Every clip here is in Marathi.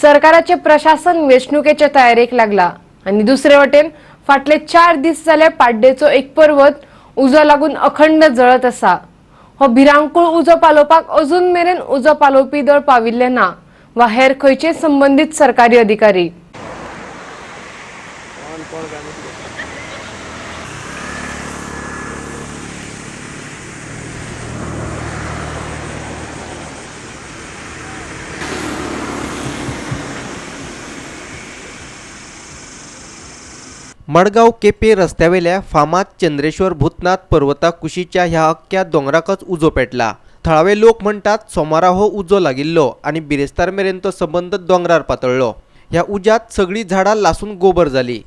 सरकाराचे प्रशासन वेचणुकेच्या तयारेक लागला आणि दुसरे वटेन फाटले चार दीस जाले पाड्डेचो एक पर्वत उजो लागून अखंड जळत असा. हो भिरांकूळ उजो पालोवपाक अजून मेरेन उजो पालोवपी दळ पाविल्ले ना वा हेर खंयचे संबंधित सरकारी अधिकारी. मडगाव केपे रस्त्यावेल्या फामाद चंद्रेश्वर भूतनाथ पर्वता कुशीच्या ह्या अख्ख्या दोंगराकच उजो पेटला. थळावे लोक म्हणटात सोमारा हो उजो लागिल्लो आणि बिरेस्तार मेरेन तो संबंद दोंगरार पातळ्ळो ह्या उज्यात सगळीं झाडां लासून गोबर जाली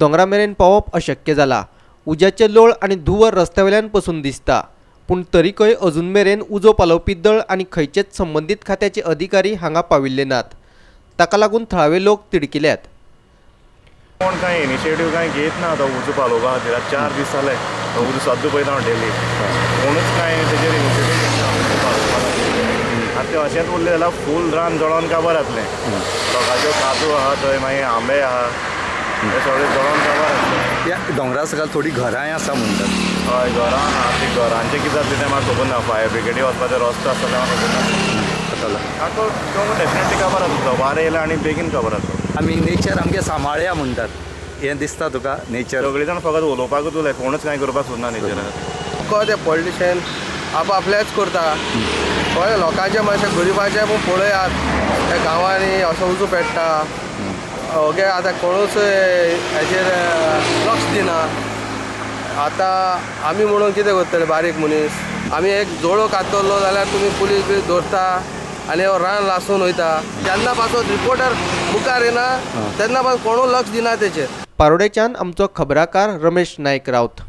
दोंगरा मेरेन पावप अशक्य जाला उज्याचे लोळ आणि धुवर रस्त्यावेल्यान पसून दिसता. पूण तरीकय अजून मेरेन उजो पालोवपी दळ आणि खंयचेच संबंदीत खात्याचे अधिकारी हांगा पाविल्ले नात. ताका लागून थळावे लोक तिडकिल्यात. कोण कांय इनिशिएटीव कांय घेत ना तो उजो पालोवपा खातीर आतां चार दीस जाले तो उजो सद्दां पळयता हांव डेली कोणूच कांय तेजेर इनिशिएटीव घेतना उजो पालोवपा खातीर आतां तें अशेंच उरलें जाल्यार फूल रान जळोन काबार जातलें लोकांच्यो काजू आहा थंय मागीर आंबे आहा हे. सगळें जळोन काबार जातलें दोंगरा सकयल थोडी घरांय आसा म्हणटात हय घरां आहा तीं घरांचें कितें जातलें तें म्हाका खबर ना फायर ब्रिगेडी वचपाचो रस्तो आसता तें म्हाका खबर ना? आतां डेफिनेटली काबार जातलो वारें येयलें आनी बेगीन काबार जातलो आमी नेचर आमगे सांबाळया म्हणटात हें दिसता तुका नेचर. सगळीं जाण फकत उलोवपाकूच उलय कोणूच कांय करपाक सोदना नेचरान तुका ते पॉलिटिशियन आपआपलेच करता. कळ्ळें लोकांचे मातशें गरिबाचे पूण पळयात. त्या गांवांनी असो उजो पेट्टा ओगे आतां कोणूच हेचेर लक्ष दिना. आतां आमी म्हणून कितें करतले बारीक मनीस? आमी एक जोडो कातरलो जाल्यार तुमी पुलीस बी धरता. आनी हो रान लासून वयता जेन्ना पासून रिपोर्टर मुखार येना तेन्ना पासून कोणूच लक्ष दिना तेचेर पारोडेच्यान आमचो खबराकार रमेश नायक रावत